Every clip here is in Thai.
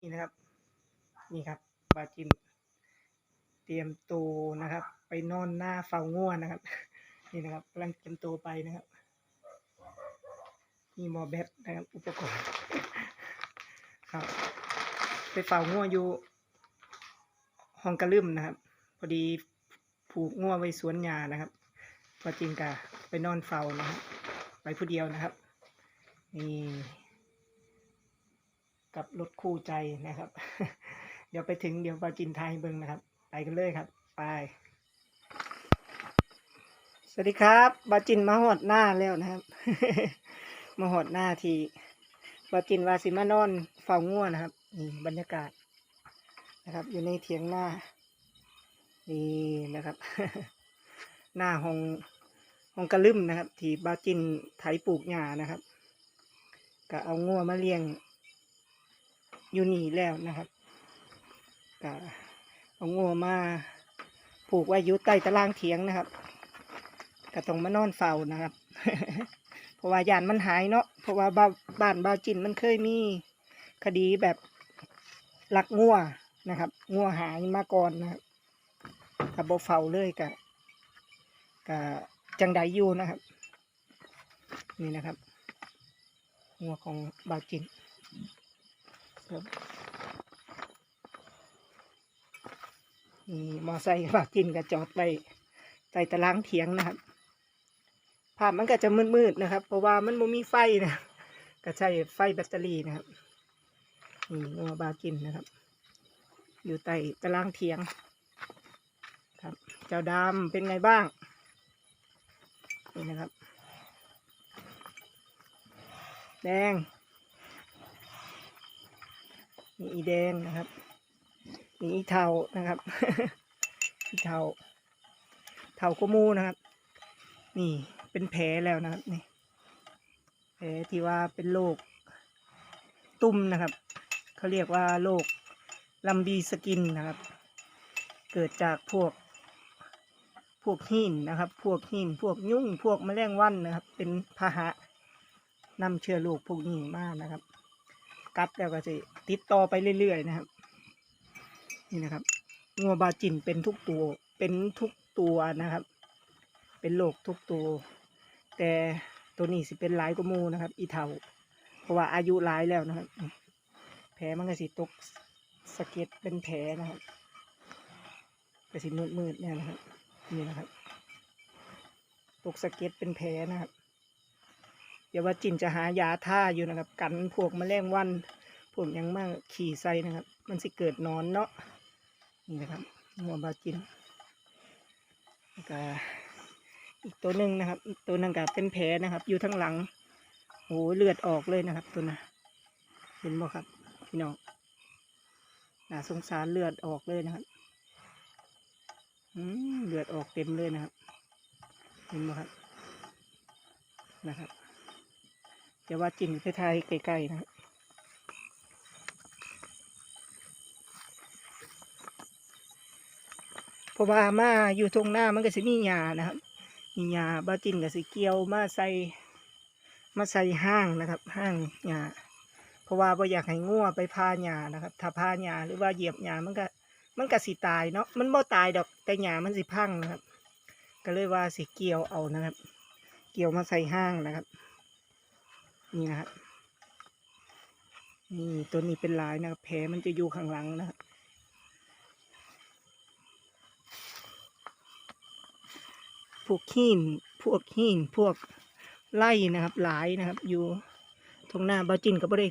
นี่นะครับ นี่ครับบาจินเตรียมตัวนะครับ ไปนอนหน้าเฝ้าง่วนะครับ นี่นะครับกำลังเตรียมตัวไปนะครับมีหมอแบตนะครับ อุปกรณ์ครับ ไปเฝ้าง่วอยู่ห้องกระลืมนะครับ พอดีผูกง่วไว้สวนยานะครับ พอจริงกะไปนอนเฝ้านะครับไปผู้เดียวนะครับนี่ กับรถคู่ใจนะครับ เดี๋ยวไปถึงเดี๋ยวปาจินไทยเบิ้งนะครับ ไปกันเลยครับ ไป สวัสดีครับบาจินมาหอดหน้าแล้วนะครับ มาหอดหน้าทีบาจินวาสิมานอนเฝ้าง่วนะครับนี่บรรยากาศนะครับ อยู่ในเถียงหน้านี่นะครับ หน้าห้องห้องกระลึมนะครับ ที่บาจินไถปลูกหญ้านะครับก็เอางัวมาเลี้ยง อยู่นี่แล้วนะครับก็เอางัวมาผูกไว้อยู่ใต้ตารางเถียงนะครับก็ต้องมานอนเฝ้านะครับ เพราะว่ายานมันหายเนาะเพราะว่าบ้านบ้านบาจินมันเคยมีคดีแบบลักงัวนะครับงัวหายมาก่อนนะครับกับโบเฝ้าเลยกับกับจังไดยูนะครับ นี่นะครับงัวของบาจิน ครับนี่มอไซค์บาจินก็จอดไปใต้ตารางเถียงนะครับภาพมันก็จะมืดๆนะครับ เพราะว่ามันไม่มีไฟนะก็ใช้ไฟแบตเตอรี่นะครับนี่งัวบาจินนะครับ อยู่ใต้ตารางเถียง ครับ เจ้าดำเป็นไงบ้าง นี่นะครับ แดง มีอีแดงนะครับ มีอีเทานะครับ อีเทาเทาก็มูนะครับ นี่เป็นแผลแล้วนะครับนี่แผลที่ว่าเป็นโรคตุ่มนะครับเขาเรียกว่าโรคลัมบีสกินนะครับ เกิดจากพวกพวกหินนะครับ พวกหินพวกยุ่งพวกแมลงวันนะครับ เป็นพาหะนำเชื้อโรคพวกนี้มานะครับ กัดแล้วก็จะ ติดต่อไปเรื่อยๆนะครับ นี่นะครับงัวบาจินเป็นทุกตัวเป็นทุกตัวนะครับ เป็นโรคทุกตัว แต่ตัวนี้สิเป็นหลายกว่ามูนะครับ อีเทาเพราะว่าอายุหลายแล้วนะครับ แผลมันก็สิตกสะเก็ดเป็นแผลนะครับก็สิมืดๆเนี่ยนะครับนี่นะครับตกสะเก็ดเป็นแผลนะครับ เดี๋ยวว่าจินจะหายาท่าอยู่นะครับ กันพวกแมลงวัน พวกหยังมากขี่ใส่นะครับ มันสิเกิดนอนเนาะนี่นะครับหัวบาจินก็อีกตัวหนึ่งนะครับ อีกตัวนึงก็เป็นแผลนะครับ อยู่ทั้งหลังโอ้เลือดออกเลยนะครับ ตัวน่ะเห็นบ่ครับพี่น้องน่าสงสารเลือดออกเลยนะครับเลือดออกเต็มเลยนะครับ เห็นบ่ครับ นะครับ จะว่าจินไปไทยไกลๆนะครับ เพราะว่ามาอยู่ตรงหน้ามันก็สิมีหญ้านะครับมีหญ้าบาจินก็สิเกี่ยวมาใส่มาใส่ห้างนะครับ ห้างหญ้าเพราะว่าบ่อยากให้งัวไปพาหญ้านะครับ ถ้าพาหญ้าหรือว่าเหยียบหญ้ามันก็มันก็สิตายเนาะมันบ่ตายดอกแต่หญ้ามันสิพังนะครับ ก็เลยว่าสิเกี่ยวเอานะครับ เกี่ยวมาใส่ห้างนะครับ นี่นะครับนี่ตัวนี้เป็นลายนะครับแผลมันจะอยู่ข้างหลังนะครับ พวกหินพวกหินพวกไล่นะครับ หลายนะครับ อยู่ตรงหน้าบาจินก็บ่ได้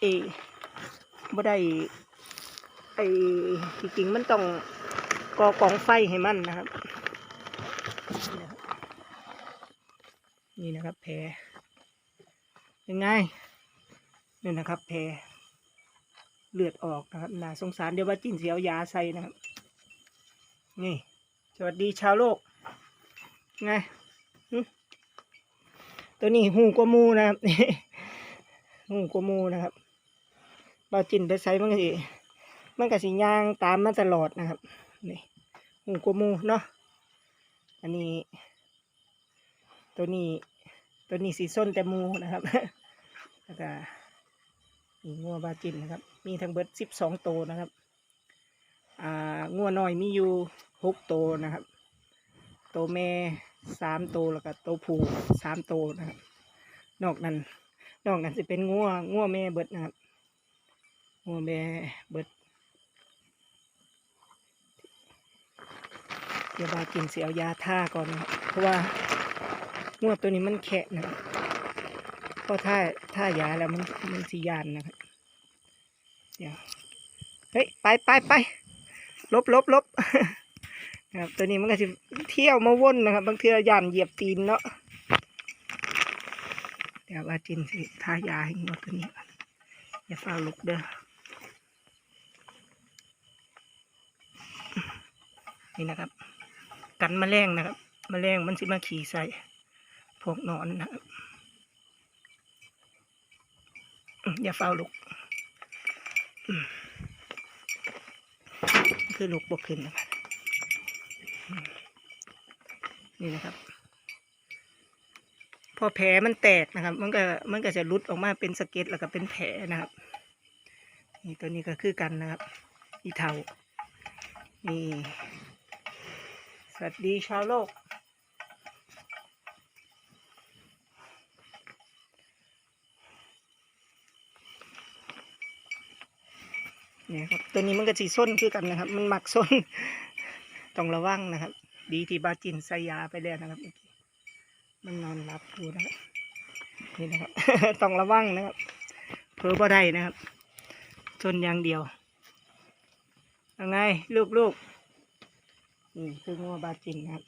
เอบ่ได้ไอจริงๆมันต้องก่อกองไฟให้มันนะครับ นี่นะครับแผลยังไงนี่นะครับแผลเลือดออกนะครับน่าสงสารเดี๋ยวว่าจิ้นเสียวยาใส่นะครับ นี่ สวัสดีชาวโลก ไงตัวนี้หูกว่ามูนะครับหูกว่ามูนะครับบาจินไปใส่มันก็สิมันก็สิย่างตามมาตลอดนะครับนี่หูกว่ามูเนาะอันนี้ ตัวนี้ ตัวนี้สีส้นแต่มูนะครับแล้วก็มีงัวบาจินนะครับ มีทั้งเบิร์ดสิบสองตัวนะครับ อ่างัวน้อยมีอยู่หกตัวนะครับ ตัวแม่สามตัวแล้วก็ตัวผู้สามตัวนะครับ นอกนั้น นอกนั้นจะเป็นงัวงัวแม่เบิดนะครับงัวแม่เบิดเดี๋ยวบากินเสียวยาท่าก่อนนะครับเพราะว่างวตัวนี้มันแขะนะครับพราะท่าท่ายาแล้วมันมันสียานนะครับเดี๋ยวเฮ้ยไปไปไปลบลบลบ ครับตัวนี้มันก็จะเที่ยวมาว่นนะครับบางเทือยานเหยียบตีนเนาะเดี๋ยวบาจินสิทายาให้งวดตัวนี้อย่าฟ้าลุกเด้อนี่นะครับ กันมแมลงนะครับมแมลงมันสิมาขี่ใส่พวกนอนนะครับอย่าเฝ้าลูกคือลูกบกขึ้นนะครับ นี่นะครับ พอแผลมันแตกนะครับ มันก็มันก็จะรุดออกมาเป็นสะเก็ดแล้วก็เป็นแผลนะครับ นี่ตัวนี้ก็คือกันนะครับ อีเทานี่สวัสดีชาวโลกเนี่ยครับตัวนี้มันก็สีส้นคือกันนะครับ มันหมักส้น ต้องระวังนะครับ ดีที่บาจินใส่ยาไปแล้วนะครับเมื่อกี้มันนอนหลับอยู่นะครับนี่นะครับ ต้องระวังนะครับเผลอบ่ได้นะครับชนอย่างเดียวยังไงลูกลูกนี่คืองัวบาจินนะครับ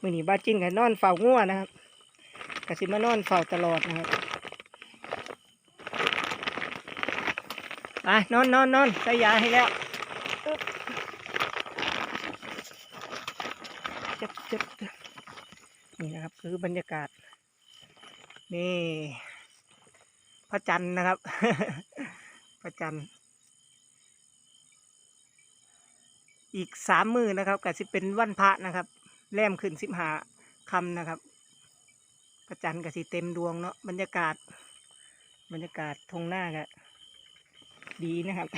มื่อนี้บาจินกับนอนเฝ้างัวนะครับกสิมานอนเฝ้าตลอดนะครับไปนอนนอนนอนใส่ยาให้แล้วอึ๊บเจ็บเจ็บนี่นะครับ คือบรรยากาศ นี่พระจันทร์นะครับพระจันทร์อีกสามมือนะครับก็จะเป็นวันพระนะครับแรมขึ้นสิบหาคำนะครับพระจันทร์ก็สิเต็มดวงเนาะบรรยากาศ บรรยากาศทงหน้าก็ดีนะครับ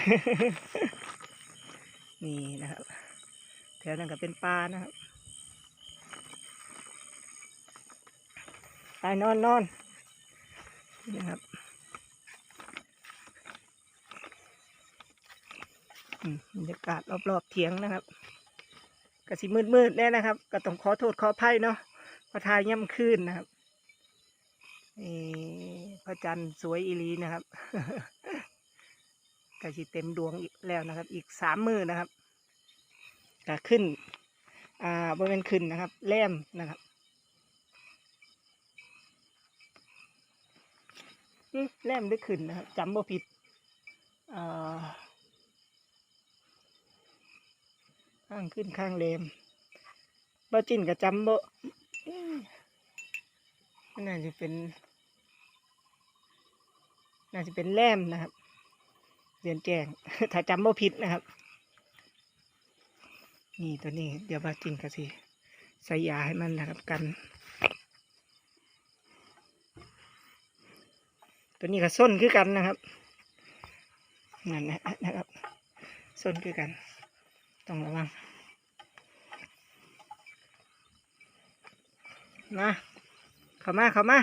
นี่นะครับ แถวนั้นก็เป็นปลานะครับ ไปนอนนอนนี่นะครับอืมบรรยากาศรอบๆเถียงนะครับกสิมืดมืดๆแน่นะครับ ก็ต้องขอโทษขออภัยเนาะเพอทายย่ำคืนนะครับพระจันทร์สวยอีหลีนะครับกสิเต็มดวงอีกแล้วนะครับ อีกสามมือนะครับก็ขึ้น อ่าบริเวณขึ้นนะครับ แล่มนะครับอืม แลมหรือขึ้นนะครับจำบ่ผิดอ่าข้างขึ้นข้างเลมบ่จินกับจำบ่น่าจะเป็น น่าจะเป็นแลมนะครับเรียนแจ้ง ถ้าจำบ่ผิดนะครับ นี่ตัวนี้ เดี๋ยวบ่จินก็สิใส่ยาให้มันนะครับกัน ตัวนี้ก็ส้นคือกันนะครับนั่นนะนะครับส้นคือกัน ต้องระวังมาเข้ามาเข้ามา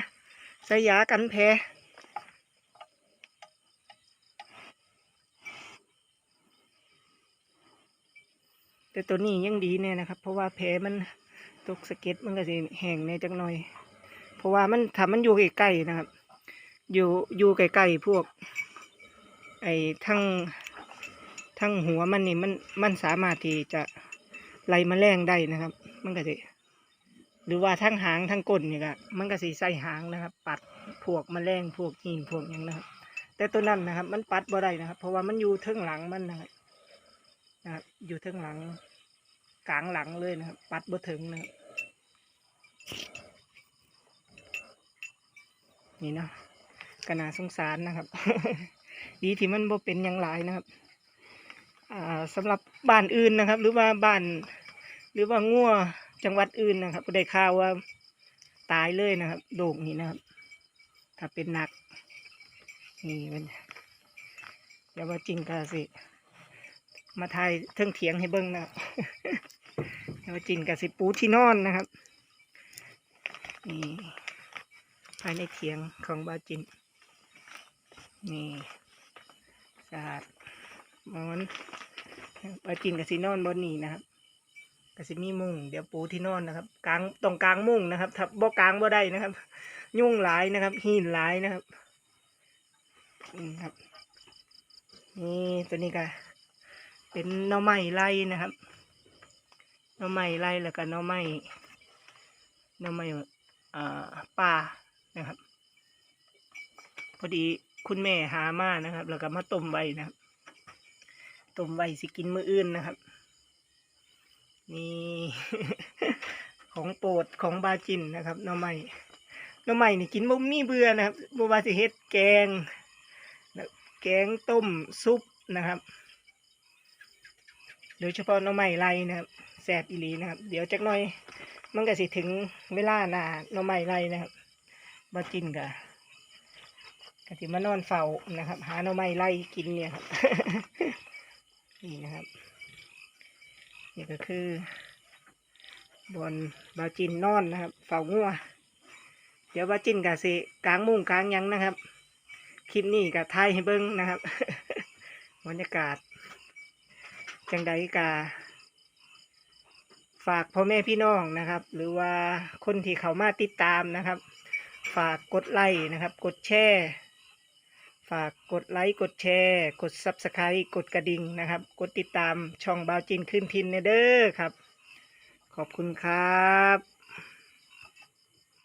ใส่ยากันแผลแต่ตัวนี้ยังดีเนี่ยนะครับ เพราะว่าแผลมันตกสะเก็ดมันก็จะแห้งในจักหน่อย เพราะว่ามันถ้ามันอยู่ใกล้ๆนะครับ อยู่อยู่ใกล้ๆพวก ไอ้ทั้งทั้งหัวมันนี่มันมันสามารถที่จะไล่แมลงได้นะครับ มันก็จะหรือว่าทั้งหางทั้งก้นนี่ก็มันก็สีใส่หางนะครับ ปัดพวกแมลงพวกหินพวกอย่างนะครับ แต่ตัวนั้นนะครับ มันปัดบ่ได้นะครับ เพราะว่ามันอยู่เทิงหลังมันนะครับนะครับอยู่เทิงหลังกลางหลังเลยนะครับ ปัดบ่ถึงนะครับนี่นะ ก็น่าสงสารนะครับ ดีที่มันบ่เป็นอย่างหลายนะครับ อ่าสำหรับบ้านอื่นนะครับ หรือว่าบ้าน หรือว่างัวจังหวัดอื่นนะครับได้ข่าวว่าตายเลยนะครับ โด่งนี่นะครับ ถ้าเป็นหนัก นี่เป็นเดี๋ยวว่าจริงกาสิ มาถ่ายเทิงเถียงให้เบิ้งนะครับเดี๋ยวว่าจริงกาสิปูที่นอนนะครับนี่ภายในเถียงของบาจิน นี่สะอาดมอนบาจินกับสินอนบนนี้นะครับกสิมีมุ้งเดี๋ยวปูที่นอนนะครับกลางตรงกลางมุ้งนะครับถ้าบ่กลางบ่ได้นะครับ ยุ่งหลายนะครับ หินหลายนะครับนี่ครับ นี่ตัวนี้ก็เป็นน่อไม้ไล่นะครับน่อไม้ไล่แล้วก็น่อไม้น่อไม้อ่าป่านะครับ พอดี คุณแม่หามานะครับ แล้วก็มาต้มไว้นะครับต้มไว้สิกินมื้ออื่นนะครับ นี่ ของโปรดของบาจินนะครับน่อไม้น่อไม้นี่กินบ่มีเบื่อนะครับบ่ว่าสิเฮ็ดแกงแกงต้มซุปนะครับโดยเฉพาะน่อไม้ไรนะครับแสบอีหลีนะครับ เดี๋ยวจักหน่อย มันก็สิถึงเวลาหน้าหน่อไม้ไรนะครับบาจินกะ กะสิมานอนเฝ้านะครับ หาหน่อไม้ไรกินเนี่ยครับนี่นะครับนี่ก็คือบอนบาจินนอนนะครับ เฝ้างัวเดี๋ยวบาจินกะสิกลางมุ้งกลางยังนะครับ คลิปนี้กับไทยให้เบิ้งนะครับบรรยากาศ จังใดกาฝากพ่อแม่พี่น้องนะครับ หรือว่าคนที่เขามาติดตามนะครับ ฝากกดไลค์นะครับ กดแชร์ ฝากกดไลค์กดแชร์ กดซับสไครต์กดกระดิ่งนะครับ กดติดตามช่องบาวจินขึ้นทินเนเด้อครับ ขอบคุณครับ